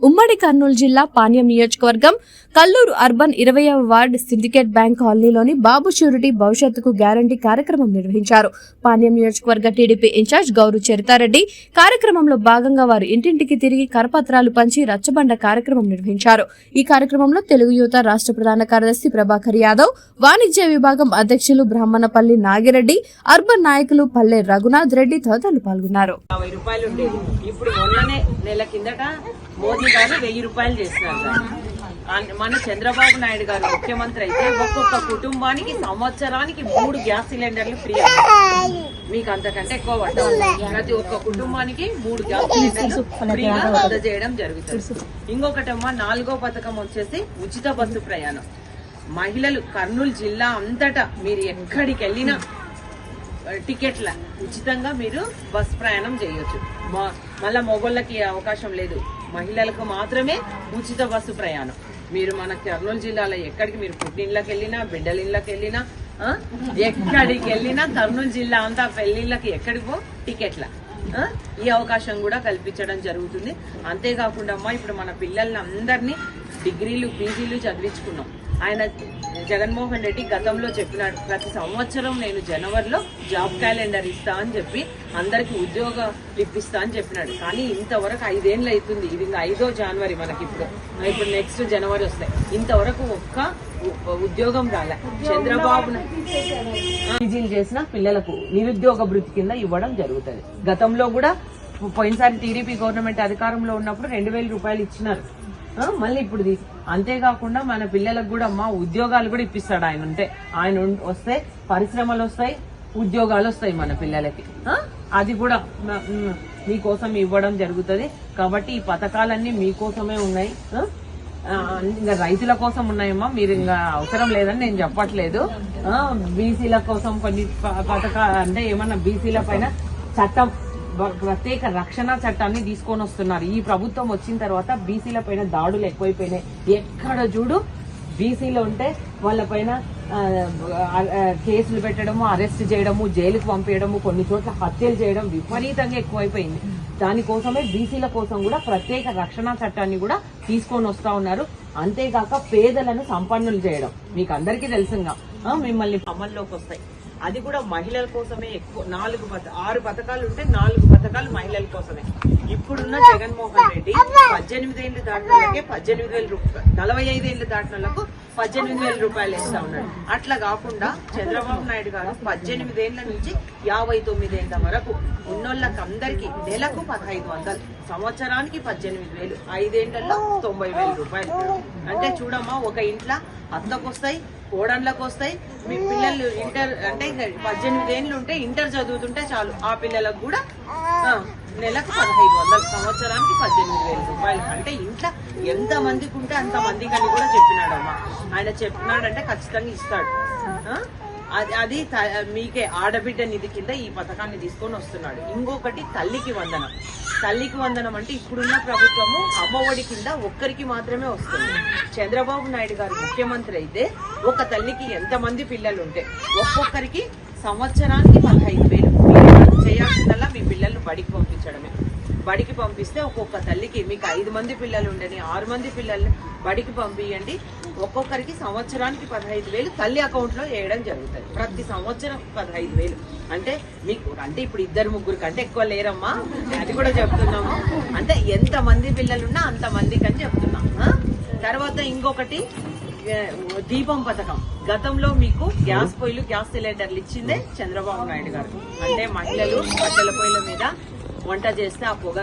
ఉమ్మడి కర్నూలు జిల్లా పాణ్యం నియోజకవర్గం కల్లూరు అర్బన్ ఇరవయవ వార్డ్ సిండికేట్ బ్యాంక్ కాలనీలోని బాబు షూరిటీ భవిష్యత్తుకు గ్యారంటీ కార్యక్రమం నిర్వహించారు. పాణ్యం నియోజకవర్గ టీడీపీ ఇన్ఛార్జ్ గౌరు చరితారెడ్డి కార్యక్రమంలో భాగంగా వారు ఇంటింటికి తిరిగి కరపత్రాలు పంచి రచ్చబండ కార్యక్రమం నిర్వహించారు. ఈ కార్యక్రమంలో తెలుగు యువత రాష్ట్ర ప్రధాన కార్యదర్శి ప్రభాకర్ యాదవ్ వాణిజ్య విభాగం అధ్యక్షులు బ్రహ్మణపల్లి నాగిరెడ్డి అర్బన్ నాయకులు పల్లె రఘునాథ్ రెడ్డి తదితరులు పాల్గొన్నారు. మోదీ గారు వెయ్యి రూపాయలు చేస్తున్నారు మన చంద్రబాబు నాయుడు గారు ముఖ్యమంత్రి అయితే ఒక్కొక్క కుటుంబానికి సంవత్సరానికి మూడు గ్యాస్ సిలిండర్లు ఫ్రీ మీకు అంతకంటే ఎక్కువ పడ్డాయి ప్రతి ఒక్క కుటుంబానికి మూడు గ్యాస్ సిలిండర్లు ఫ్రీగా అందజేయడం జరుగుతుంది. ఇంకొకటమ్మా నాలుగో పథకం వచ్చేసి ఉచిత బస్సు ప్రయాణం. మహిళలు కర్నూలు జిల్లా అంతటా మీరు ఎక్కడికి వెళ్ళినా టికెట్ల ఉచితంగా మీరు బస్ ప్రయాణం చేయొచ్చు. మా- మళ్ళా మొగోళ్ళకి అవకాశం లేదు. మహిళలకు మాత్రమే ఉచిత బస్సు ప్రయాణం. మీరు మన కర్నూలు జిల్లాలో ఎక్కడికి మీరు పుట్టింళ్ళకి వెళ్ళినా బిడ్డల ఇళ్ళకి వెళ్ళినా ఎక్కడికి వెళ్ళినా కర్నూలు జిల్లా అంతా పెళ్ళిళ్ళకి ఎక్కడికి పో టికెట్ల? ఈ అవకాశం కూడా కల్పించడం జరుగుతుంది. అంతేకాకుండా అమ్మా ఇప్పుడు మన పిల్లల్ని అందరినీ డిగ్రీలు పీజీలు చదివించుకున్నాం. ఆయన జగన్మోహన్ రెడ్డి గతంలో చెప్పినాడు ప్రతి సంవత్సరం నేను జనవరిలో జాబ్ క్యాలెండర్ ఇస్తా అని చెప్పి అందరికి ఉద్యోగ ఇప్పిస్తా అని చెప్పినాడు. కానీ ఇంతవరకు ఐదేళ్ళు అవుతుంది ఇది ఇంకా ఐదో జనవరి మనకి ఇప్పుడు. ఇప్పుడు నెక్స్ట్ జనవరి వస్తాయి. ఇంతవరకు ఒక్క ఉద్యోగం రాలే. చంద్రబాబు నా- పీజీలు చేసిన పిల్లలకు నిరుద్యోగ భృతి కింద ఇవ్వడం జరుగుతుంది. గతంలో కూడా పోయినసారి టీడీపీ గవర్నమెంట్ అధికారంలో ఉన్నప్పుడు రెండు వేల రూపాయలు ఇచ్చినారు. మళ్ళీ ఇప్పుడు తీసి అంతేకాకుండా మన పిల్లలకు కూడా అమ్మ ఉద్యోగాలు కూడా ఇప్పిస్తాడు ఆయన ఉంటే. ఆయన వస్తే పరిశ్రమలు వస్తాయి ఉద్యోగాలు వస్తాయి మన పిల్లలకి. అది కూడా మీకోసం ఇవ్వడం జరుగుతుంది. కాబట్టి ఈ పథకాలన్నీ మీకోసమే ఉన్నాయి. ఇంకా రైతుల కోసం ఉన్నాయమ్మా. మీరు ఇంకా అవసరం లేదని నేను చెప్పట్లేదు. బీసీల కోసం కొన్ని పథకాలు అంటే ఏమన్నా బీసీల పైన చట్టం ప్రత్యేక రక్షణ చట్టాన్ని తీసుకొని వస్తున్నారు. ఈ ప్రభుత్వం వచ్చిన తర్వాత బీసీల పైన దాడులు ఎక్కువైపోయినాయి. ఎక్కడ చూడు బీసీలో ఉంటే వాళ్ళ పైన కేసులు పెట్టడము అరెస్ట్ చేయడము జైలుకు పంపించడము కొన్ని చోట్ల హత్యలు చేయడం విపరీతంగా ఎక్కువైపోయింది. దానికోసమే బీసీల కోసం కూడా ప్రత్యేక రక్షణ చట్టాన్ని కూడా తీసుకొని వస్తా ఉన్నారు. అంతేకాక పేదలను సంపన్నులు చేయడం. మీకు అందరికీ తెలుసుగా మిమ్మల్ని అమల్లోకి వస్తాయి. అది కూడా మహిళల కోసమే ఎక్కువ నాలుగు పథ ఆరు పథకాలు ఉంటే నాలుగు పథకాలు మహిళల కోసమే. ఇప్పుడున్న జగన్మోహన్ రెడ్డి పద్దెనిమిది ఏళ్ళు దాటినకే పద్దెనిమిది వేల రూపాయలు నలభై ఐదు ఏళ్ళు దాటిన పద్దెనిమిది వేల రూపాయలు ఇస్తా ఉన్నాడు. అట్లా కాకుండా చంద్రబాబు నాయుడు గారు పద్దెనిమిది ఏళ్ళ నుంచి యాభై తొమ్మిది ఏళ్ళ వరకు ఉన్నోళ్ళకి అందరికి నెలకు పదహైదు వందలు సంవత్సరానికి పద్దెనిమిది వేలు ఐదేళ్ళలో తొంభై వేల రూపాయలు. అంటే చూడమ్మా ఒక ఇంట్లో అత్తకు వస్తాయి కోడళ్ళకు వస్తాయి మీ పిల్లలు ఇంటర్ అంటే ఇంకా పద్దెనిమిది ఏళ్ళు ఉంటే ఇంటర్ చదువుతుంటే చాలు. ఆ పిల్లలకు కూడా నెలకు పదహైదు వందల సంవత్సరానికి పద్దెనిమిది వేల రూపాయలు. అంటే ఇంట్లో ఎంత మందికి ఉంటే అంత మందికి అని కూడా చెప్పినాడమ్మా. ఆయన చెప్పినాడంటే ఖచ్చితంగా ఇస్తాడు. అది అది మీకే ఆడబిడ్డ నిధి కింద ఈ పథకాన్ని తీసుకొని వస్తున్నాడు. ఇంకొకటి తల్లికి వందనం. తల్లికి వందనం అంటే ఇప్పుడున్న ప్రభుత్వము అమ్మఒడి కింద ఒక్కరికి మాత్రమే వస్తుంది. చంద్రబాబు నాయుడు గారు ముఖ్యమంత్రి అయితే ఒక తల్లికి ఎంతమంది పిల్లలు ఉంటే ఒక్కొక్కరికి సంవత్సరానికి పదహైదు వేలు. చేయాల్సిందల్లా మీ పిల్లల్ని బడికి పంపించడమే. బడికి పంపిస్తే ఒక్కొక్క తల్లికి మీకు ఐదు మంది పిల్లలు ఉండని ఆరు మంది పిల్లల్ని బడికి పంపించండి ఒక్కొక్కరికి సంవత్సరానికి పదహైదు వేలు తల్లి అకౌంట్లో వేయడం జరుగుతుంది. ప్రతి సంవత్సరం పదహైదు వేలు. అంటే మీకు అంటే ఇప్పుడు ఇద్దరు ముగ్గురు కంటే ఎక్కువ లేరమ్మా? అది కూడా చెప్తున్నాము. అంటే ఎంతమంది పిల్లలున్నా అంతమందికి అని చెప్తున్నాం తర్వాత ఇంకొకటి దీపం పథకం. గతంలో మీకు గ్యాస్ పొయ్యిలు గ్యాస్ సిలిండర్లు ఇచ్చిందే చంద్రబాబు నాయుడు గారు. అంటే మహిళలు కట్టెల పొయ్యిల మీద వంట చేస్తే ఆ పొగ